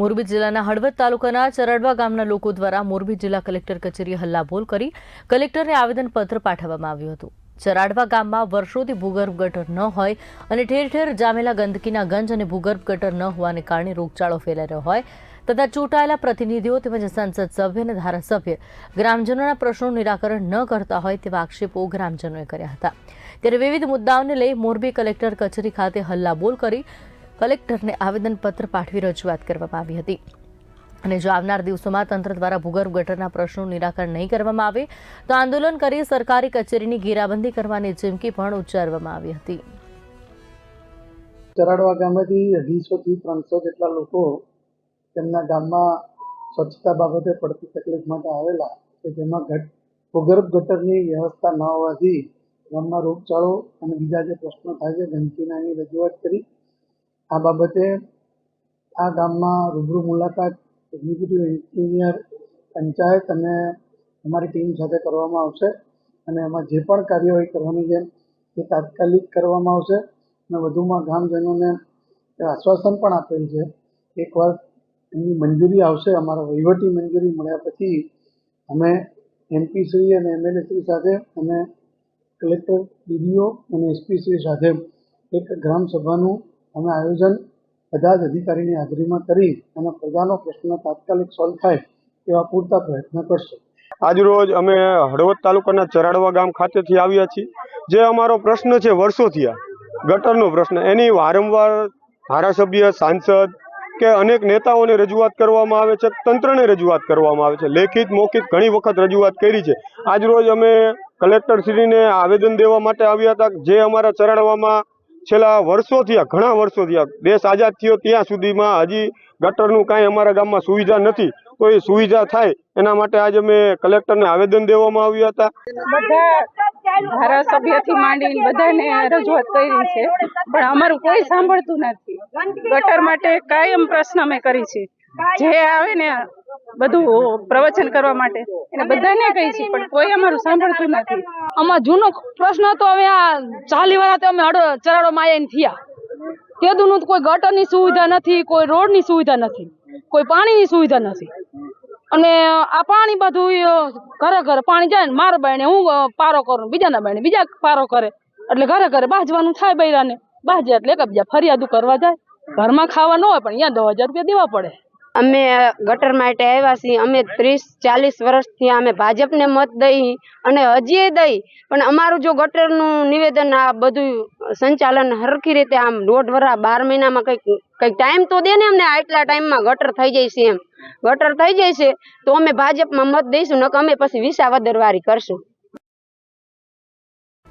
મોરબી જિલ્લાના હળવદ તાલુકાના ચરડવા ગામના લોકો દ્વારા મોરબી જિલ્લા કલેક્ટર કચેરીએ હલ્લાબોલ કરી કલેક્ટરને આવેદનપત્ર પાઠવવામાં આવ્યું હતું. ચરાડવા ગામમાં વર્ષોથી ભૂગર્ભ ગટર ન હોય અને ઠેર ઠેર જામેલા ગંદકીના ગંજ અને ભૂગર્ભ ગટર ન હોવાને કારણે રોગચાળો ફેલાઈ હોય તથા ચૂંટાયેલા પ્રતિનિધિઓ તેમજ સંસદ સભ્ય અને ધારાસભ્ય ગ્રામજનોના પ્રશ્નો નિરાકરણ ન કરતા હોય તેવા આક્ષેપો ગ્રામજનોએ કર્યા હતા. ત્યારે વિવિધ મુદ્દાઓને લઈ મોરબી કલેક્ટર કચેરી ખાતે હલ્લાબોલ કરી કલેક્ટરને આવેદનપત્ર પાઠવી રજૂઆત કરવામાં આવી હતી. અને જો આવનાર દિવસોમાં તંત્ર દ્વારા ભૂગર્ભ ગટરના પ્રશ્નોનું નિરાકરણ નહીં કરવામાં આવે, તો આંદોલન કરી સરકારી કચેરીની ઘેરાબંધી કરવાની ચીમકી પણ ઉચ્ચારવામાં આવી હતી. ચરાડવા ગામેથી અઢીસોથી ત્રણસો જેટલા લોકો તેમના ગામમાં સ્વચ્છતા બાબતે પડતી તકલીફ માટે આવેલા કે જેમાં ઘટ, ભૂગર્ભ ગટરની વ્યવસ્થા ન હોવાથી ગામમાં રોગચાળો અને બીજા જે પ્રશ્નો થાય છે, ગંદકીના એની રજૂઆત કરી આ બાબતે આ ગામમાં રૂબરૂ મુલાકાત એક્ઝિક્યુટિવ એન્જિનિયર પંચાયત અને અમારી ટીમ સાથે કરવામાં આવશે. અને એમાં જે પણ કાર્યવાહી કરવાની છે તે તાત્કાલિક કરવામાં આવશે. અને વધુમાં ગ્રામજનોને આશ્વાસન પણ આપેલ છે. એકવાર એમની મંજૂરી આવશે, અમારા વહીવટી મંજૂરી મળ્યા પછી અમે એમપી શ્રી અને એમએલએ શ્રી સાથે અને કલેક્ટર ડીડીઓ અને એસપી શ્રી સાથે એક ગ્રામ સભાનું અમે આયોજન બધા જ અધિકારીની હાજરીમાં કરી અને પ્રજાનો પ્રશ્ન તાત્કાલિક સોલ્વ થાય એવા પૂરતા પ્રયત્ન કરશું. આજરોજ અમે હળવદ તાલુકાના ચરાડવા ગામ ખાતેથી આવ્યા છીએ. જે અમારો પ્રશ્ન છે, વર્ષોથી આ ગટરનો પ્રશ્ન. એની વારંવાર ધારાસભ્ય, સાંસદ કે અનેક નેતાઓને રજૂઆત કરવામાં આવે છે, તંત્રને રજૂઆત કરવામાં આવે છે. લેખિત, મૌખિક ઘણી વખત રજૂઆત કરી છે. આજરોજ અમે કલેક્ટરશ્રીને આવેદન દેવા માટે આવ્યા હતા જે અમારા ચરાડવામાં છેલ્લા વર્ષોથી ઘણા વર્ષોથી, આ દેશ આઝાદ થયો ત્યાં સુધીમાં હજી ગટરનું કાંઈ અમારા ગામમાં સુવિધા નથી. તો એ સુવિધા થાય, એના માટે આજે અમે કલેક્ટરને આવેદન દેવામાં આવ્યા હતા. બધા ધારાસભ્યથી માંડીને બધાને રજૂઆત કરી છે, પણ અમારું કોઈ સાંભળતું નથી. ગટર માટે કાયમ પ્રશ્ન અમે કરી છે. જે આવે ને બધું પ્રવચન કરવા માટે. એને બધાને કહી છે, પણ કોઈ અમારું સાંભળતું નથી. આમાં જૂનો પ્રશ્ન હતો, હવે આ ચાલી વાળા તો અમે અડો ચરાડો માયા થયા. તેદુનું કોઈ ગટરની સુવિધા નથી, કોઈ રોડની સુવિધા નથી, કોઈ પાણીની સુવિધા નથી. અને આ પાણી બધું ઘરે ઘરે પાણી જાય ને મારા બહેને, હું પારો કરું, બીજાના બહેને, બીજા પારો કરે. એટલે ઘરે ઘરે બાજવાનું થાય બૈરાને. બાજે એટલે એક બીજા ફરિયાદો કરવા જાય. ઘરમાં ખાવા ન હોય પણ અહીંયા દસ હજાર રૂપિયા દેવા પડે. અમે ગટર માટે આવ્યા છીએ. અમે ત્રીસ, ચાલીસ વર્ષથી અમે ભાજપને મત દઈ અને હજીએ દઈ. પણ અમારું જો ગટરનું નિવેદન આ બધું સંચાલન હરખી રીતે આમ દોઢ વરા બાર મહિનામાં કંઈક કંઈક ટાઈમ તો દે ને અમને આટલા ટાઈમમાં ગટર થઈ જાય છે એમ. ગટર થઈ જાય છે, તો અમે ભાજપમાં મત દઈશું, નકર અમે પછી વિસાવદરવારી કરશું.